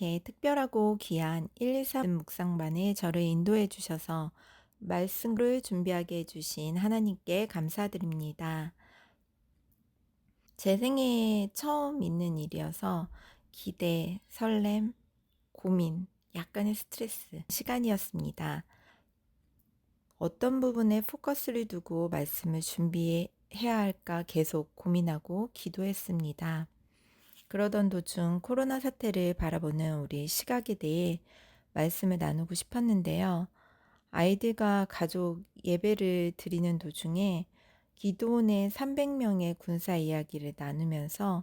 이렇게 특별하고 귀한 123 묵상반에 저를 인도해 주셔서 말씀을 준비하게 해주신 하나님께 감사드립니다. 제 생애에 처음 있는 일이어서 기대, 설렘, 고민, 약간의 스트레스 시간이었습니다. 어떤 부분에 포커스를 두고 말씀을 준비해야 할까 계속 고민하고 기도했습니다. 그러던 도중 코로나 사태를 바라보는 우리 시각에 대해 말씀을 나누고 싶었는데요. 아이들과 가족 예배를 드리는 도중에 기도원의 300명의 군사 이야기를 나누면서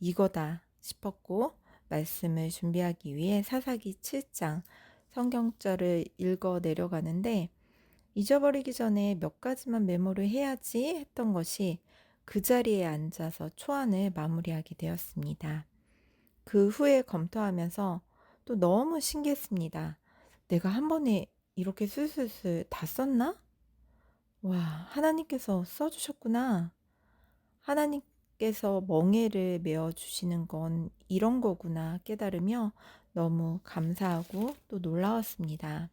이거다 싶었고 말씀을 준비하기 위해 사사기 7장 성경절을 읽어 내려가는데 잊어버리기 전에 몇 가지만 메모를 해야지 했던 것이 그 자리에 앉아서 초안을 마무리하게 되었습니다. 그 후에 검토하면서 또 너무 신기했습니다. 내가 한 번에 이렇게 슬슬슬 다 썼나? 와, 하나님께서 써주셨구나. 하나님께서 멍해를 메어주시는 건 이런 거구나 깨달으며 너무 감사하고 또 놀라웠습니다.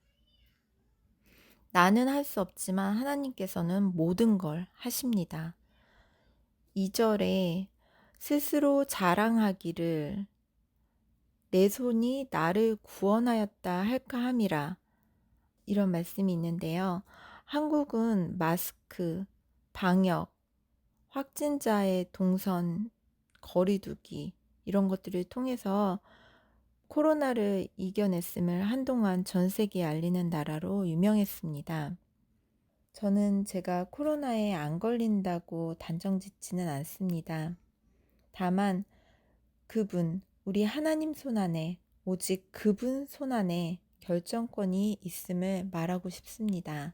나는 할 수 없지만 하나님께서는 모든 걸 하십니다. 2절에 스스로 자랑하기를 내 손이 나를 구원하였다 할까 함이라 이런 말씀이 있는데요. 한국은 마스크, 방역, 확진자의 동선, 거리두기 이런 것들을 통해서 코로나를 이겨냈음을 한동안 전 세계에 알리는 나라로 유명했습니다. 저는 제가 코로나에 안 걸린다고 단정 짓지는 않습니다. 다만 그분, 우리 하나님 손 안에, 오직 그분 손 안에 결정권이 있음을 말하고 싶습니다.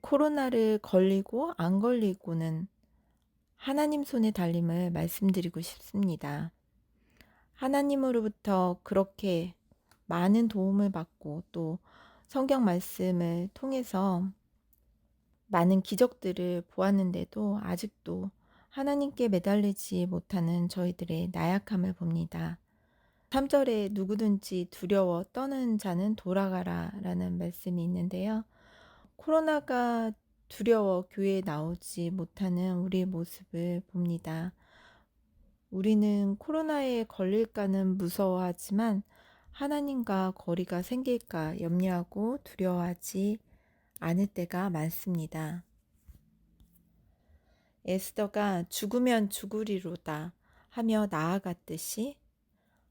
코로나를 걸리고 안 걸리고는 하나님 손에 달림을 말씀드리고 싶습니다. 하나님으로부터 그렇게 많은 도움을 받고 또 성경 말씀을 통해서 많은 기적들을 보았는데도 아직도 하나님께 매달리지 못하는 저희들의 나약함을 봅니다. 3절에 누구든지 두려워 떠는 자는 돌아가라 라는 말씀이 있는데요. 코로나가 두려워 교회에 나오지 못하는 우리의 모습을 봅니다. 우리는 코로나에 걸릴까는 무서워하지만 하나님과 거리가 생길까 염려하고 두려워하지 않을 때가 많습니다. 에스더가 죽으면 죽으리로다 하며 나아갔듯이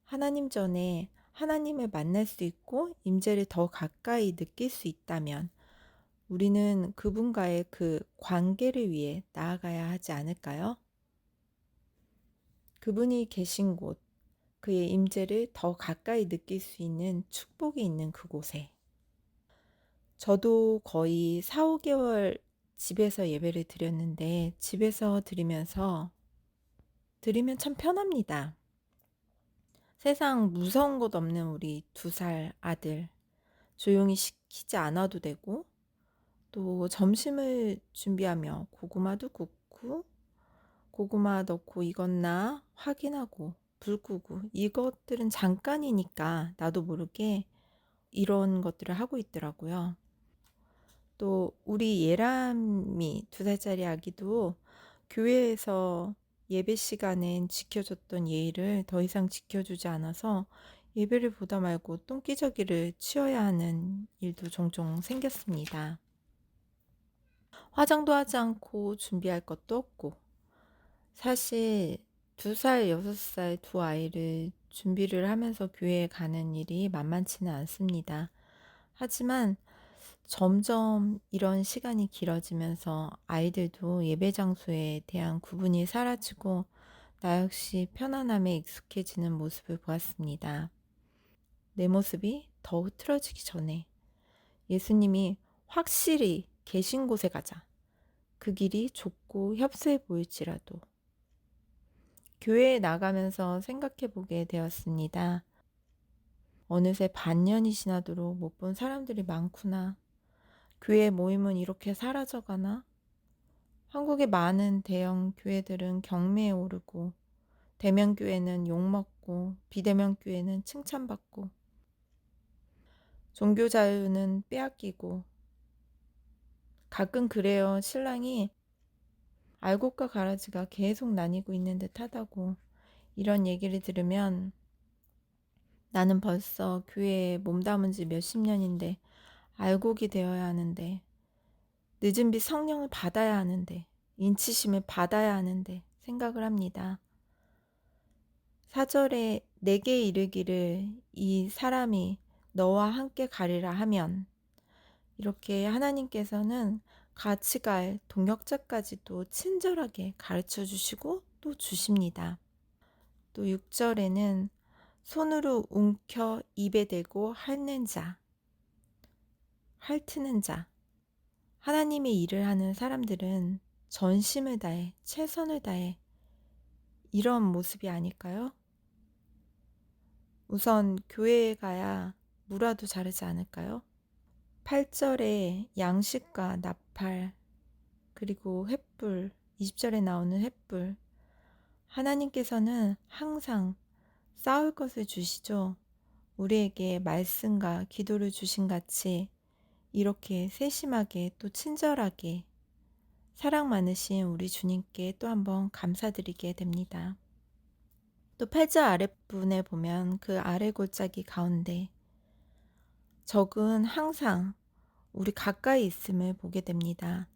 하나님 전에 하나님을 만날 수 있고 임재를 더 가까이 느낄 수 있다면 우리는 그분과의 그 관계를 위해 나아가야 하지 않을까요? 그분이 계신 곳, 그의 임재를 더 가까이 느낄 수 있는 축복이 있는 그곳에 저도 거의 4, 5개월 집에서 예배를 드렸는데 집에서 드리면서 드리면 참 편합니다. 세상 무서운 것 없는 우리 두 살 아들 조용히 시키지 않아도 되고 또 점심을 준비하며 고구마도 굽고 고구마 넣고 익었나 확인하고 불 끄고 이것들은 잠깐이니까 나도 모르게 이런 것들을 하고 있더라고요. 또 우리 예람이 두 살짜리 아기도 교회에서 예배 시간엔 지켜줬던 예의를 더 이상 지켜주지 않아서 예배를 보다 말고 똥기저귀를 치워야 하는 일도 종종 생겼습니다. 화장도 하지 않고 준비할 것도 없고 사실 두 살, 여섯 살 두 아이를 준비를 하면서 교회에 가는 일이 만만치는 않습니다. 하지만 점점 이런 시간이 길어지면서 아이들도 예배 장소에 대한 구분이 사라지고 나 역시 편안함에 익숙해지는 모습을 보았습니다. 내 모습이 더 흐트러지기 전에 예수님이 확실히 계신 곳에 가자. 그 길이 좁고 협소해 보일지라도 교회에 나가면서 생각해 보게 되었습니다. 어느새 반년이 지나도록 못 본 사람들이 많구나. 교회 모임은 이렇게 사라져가나? 한국의 많은 대형 교회들은 경매에 오르고 대면 교회는 욕먹고 비대면 교회는 칭찬받고 종교 자유는 빼앗기고 가끔 그래요. 신랑이 알곡과 가라지가 계속 나뉘고 있는 듯 하다고 이런 얘기를 들으면 나는 벌써 교회에 몸담은 지 몇십 년인데 알곡이 되어야 하는데 늦은 빛 성령을 받아야 하는데 인치심을 받아야 하는데 생각을 합니다. 사절에 내게 이르기를 이 사람이 너와 함께 가리라 하면 이렇게 하나님께서는 같이 갈 동역자까지도 친절하게 가르쳐 주시고 또 주십니다. 또 6절에는 손으로 움켜 입에 대고 핥는 자, 핥는 자. 하나님의 일을 하는 사람들은 전심을 다해, 최선을 다해 이런 모습이 아닐까요? 우선 교회에 가야 무라도 자르지 않을까요? 8절에 양식과 나팔, 그리고 횃불, 20절에 나오는 횃불. 하나님께서는 항상 싸울 것을 주시죠. 우리에게 말씀과 기도를 주신 같이 이렇게 세심하게 또 친절하게 사랑 많으신 우리 주님께 또 한번 감사드리게 됩니다. 또 8절 아랫부분에 보면 그 아래 골짜기 가운데 적은 항상 우리 가까이 있음을 보게 됩니다.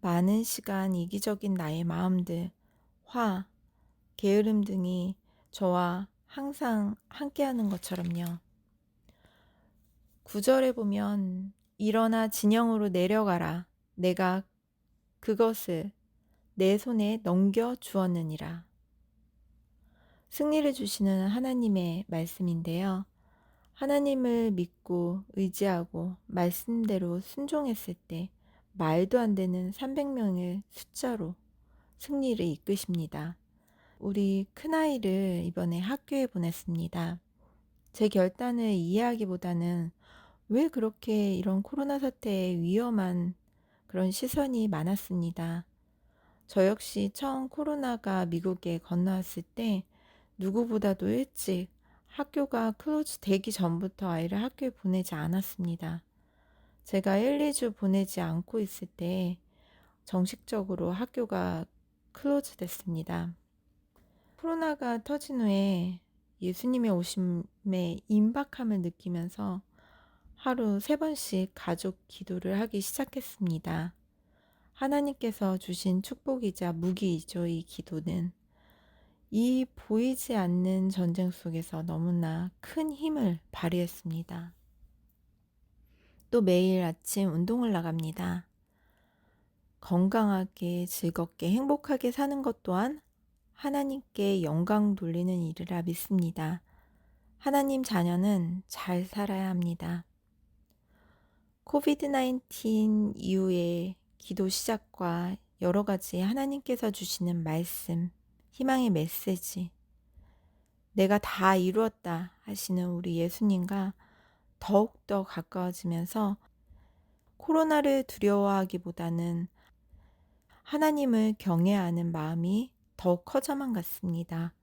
많은 시간 이기적인 나의 마음들, 화, 게으름 등이 저와 항상 함께하는 것처럼요. 구절에 보면 일어나 진영으로 내려가라. 내가 그것을 내 손에 넘겨 주었느니라. 승리를 주시는 하나님의 말씀인데요. 하나님을 믿고 의지하고 말씀대로 순종했을 때 말도 안 되는 300명의 숫자로 승리를 이끄십니다. 우리 큰아이를 이번에 학교에 보냈습니다. 제 결단을 이해하기보다는 왜 그렇게 이런 코로나 사태에 위험한 그런 시선이 많았습니다. 저 역시 처음 코로나가 미국에 건너왔을 때 누구보다도 일찍 학교가 클로즈 되기 전부터 아이를 학교에 보내지 않았습니다. 제가 1, 2주 보내지 않고 있을 때 정식적으로 학교가 클로즈 됐습니다. 코로나가 터진 후에 예수님의 오심의 임박함을 느끼면서 하루 세 번씩 가족 기도를 하기 시작했습니다. 하나님께서 주신 축복이자 무기이죠, 이 기도는. 이 보이지 않는 전쟁 속에서 너무나 큰 힘을 발휘했습니다. 또 매일 아침 운동을 나갑니다. 건강하게, 즐겁게, 행복하게 사는 것 또한 하나님께 영광 돌리는 일이라 믿습니다. 하나님 자녀는 잘 살아야 합니다. 코비드-19 이후에 기도 시작과 여러 가지 하나님께서 주시는 말씀, 희망의 메시지, 내가 다 이루었다 하시는 우리 예수님과 더욱더 가까워지면서 코로나를 두려워하기보다는 하나님을 경외하는 마음이 더욱 커져만 갔습니다.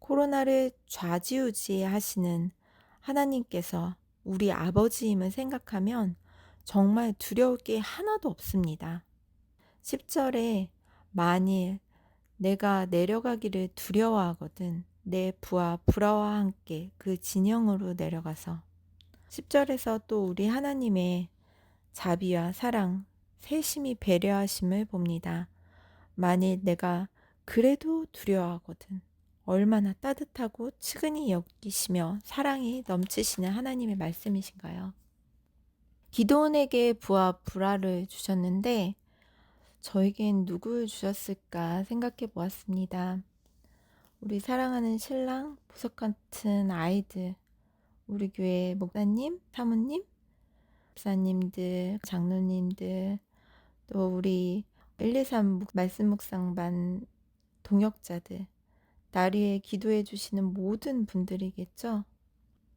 코로나를 좌지우지 하시는 하나님께서 우리 아버지임을 생각하면 정말 두려울 게 하나도 없습니다. 10절에 만일 내가 내려가기를 두려워하거든 내 부하 불화와 함께 그 진영으로 내려가서 10절에서 또 우리 하나님의 자비와 사랑, 세심히 배려하심을 봅니다. 만일 내가 그래도 두려워하거든 얼마나 따뜻하고 측은히 여기시며 사랑이 넘치시는 하나님의 말씀이신가요? 기도원에게 부하 불화를 주셨는데 저에겐 누구를 주셨을까 생각해 보았습니다. 우리 사랑하는 신랑, 보석 같은 아이들, 우리 교회 목사님, 사모님, 목사님들, 장로님들, 또 우리 123 말씀 묵상반 동역자들, 날 위해 기도해 주시는 모든 분들이겠죠.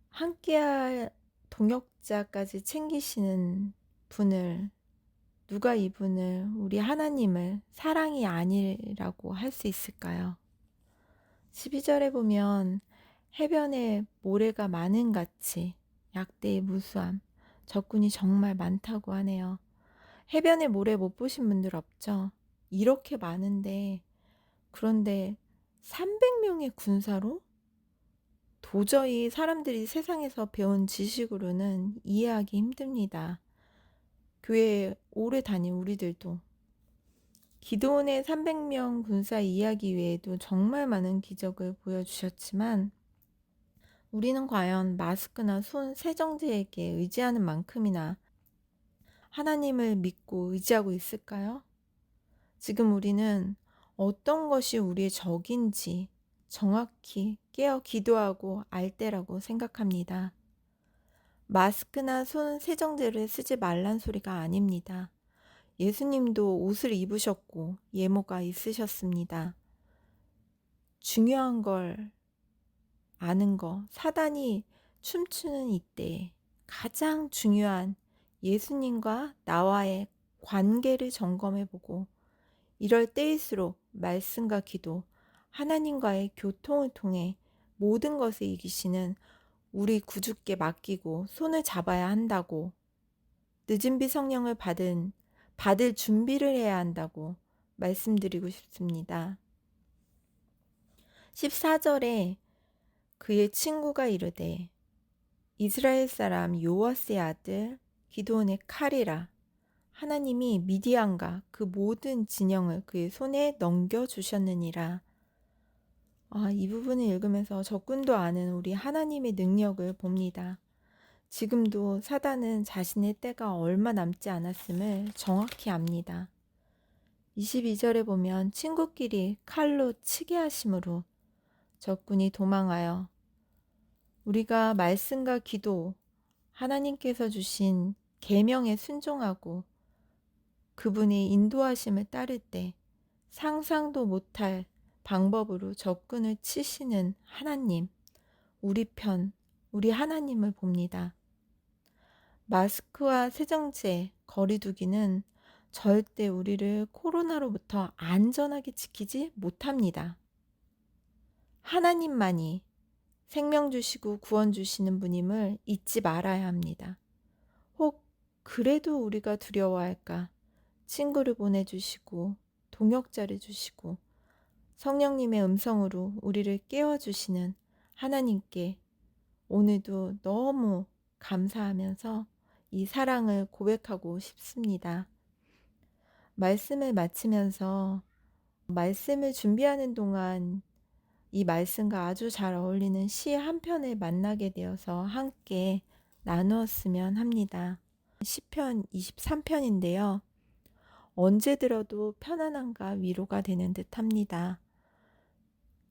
함께할 동역자까지 챙기시는 분을 누가 이분을 우리 하나님을 사랑이 아니라고 할 수 있을까요? 12절에 보면 해변에 모래가 많은 같이 약대의 무수함, 적군이 정말 많다고 하네요. 해변에 모래 못 보신 분들 없죠? 이렇게 많은데, 그런데 300명의 군사로? 도저히 사람들이 세상에서 배운 지식으로는 이해하기 힘듭니다. 교회에 오래 다닌 우리들도. 기도원의 300명 군사 이야기 외에도 정말 많은 기적을 보여주셨지만, 우리는 과연 마스크나 손 세정제에게 의지하는 만큼이나 하나님을 믿고 의지하고 있을까요? 지금 우리는 어떤 것이 우리의 적인지 정확히 깨어 기도하고 알 때라고 생각합니다. 마스크나 손 세정제를 쓰지 말란 소리가 아닙니다. 예수님도 옷을 입으셨고 예모가 있으셨습니다. 중요한 걸 아는 거, 사단이 춤추는 이때 가장 중요한 예수님과 나와의 관계를 점검해 보고 이럴 때일수록 말씀과 기도, 하나님과의 교통을 통해 모든 것을 이기시는 우리 구주께 맡기고 손을 잡아야 한다고 늦은 비 성령을 받은 받을 준비를 해야 한다고 말씀드리고 싶습니다. 14절에 그의 친구가 이르되 이스라엘 사람 요아스의 아들 기도온의 칼이라 하나님이 미디안과 그 모든 진영을 그의 손에 넘겨 주셨느니라. 아, 이 부분을 읽으면서 적군도 아는 우리 하나님의 능력을 봅니다. 지금도 사단은 자신의 때가 얼마 남지 않았음을 정확히 압니다. 22절에 보면 친구끼리 칼로 치게 하심으로 적군이 도망하여 우리가 말씀과 기도, 하나님께서 주신 계명에 순종하고 그분의 인도하심을 따를 때 상상도 못할 방법으로 적군을 치시는 하나님, 우리 편, 우리 하나님을 봅니다. 마스크와 세정제, 거리두기는 절대 우리를 코로나로부터 안전하게 지키지 못합니다. 하나님만이 생명 주시고 구원 주시는 분임을 잊지 말아야 합니다. 혹 그래도 우리가 두려워할까? 친구를 보내주시고 동역자를 주시고 성령님의 음성으로 우리를 깨워주시는 하나님께 오늘도 너무 감사하면서 이 사랑을 고백하고 싶습니다. 말씀을 마치면서 말씀을 준비하는 동안 이 말씀과 아주 잘 어울리는 시 한 편을 만나게 되어서 함께 나누었으면 합니다. 시편 23편인데요. 언제 들어도 편안함과 위로가 되는 듯 합니다.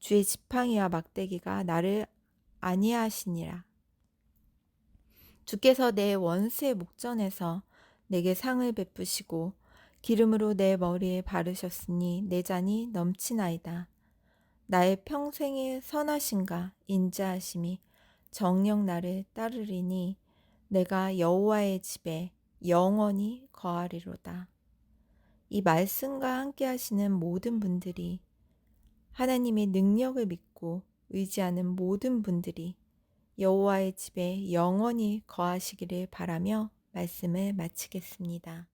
주의 지팡이와 막대기가 나를 아니하시니라. 주께서 내 원수의 목전에서 내게 상을 베푸시고 기름으로 내 머리에 바르셨으니 내 잔이 넘치나이다. 나의 평생의 선하심과 인자하심이 정령 나를 따르리니 내가 여호와의 집에 영원히 거하리로다. 이 말씀과 함께 하시는 모든 분들이 하나님의 능력을 믿고 의지하는 모든 분들이 여호와의 집에 영원히 거하시기를 바라며 말씀을 마치겠습니다.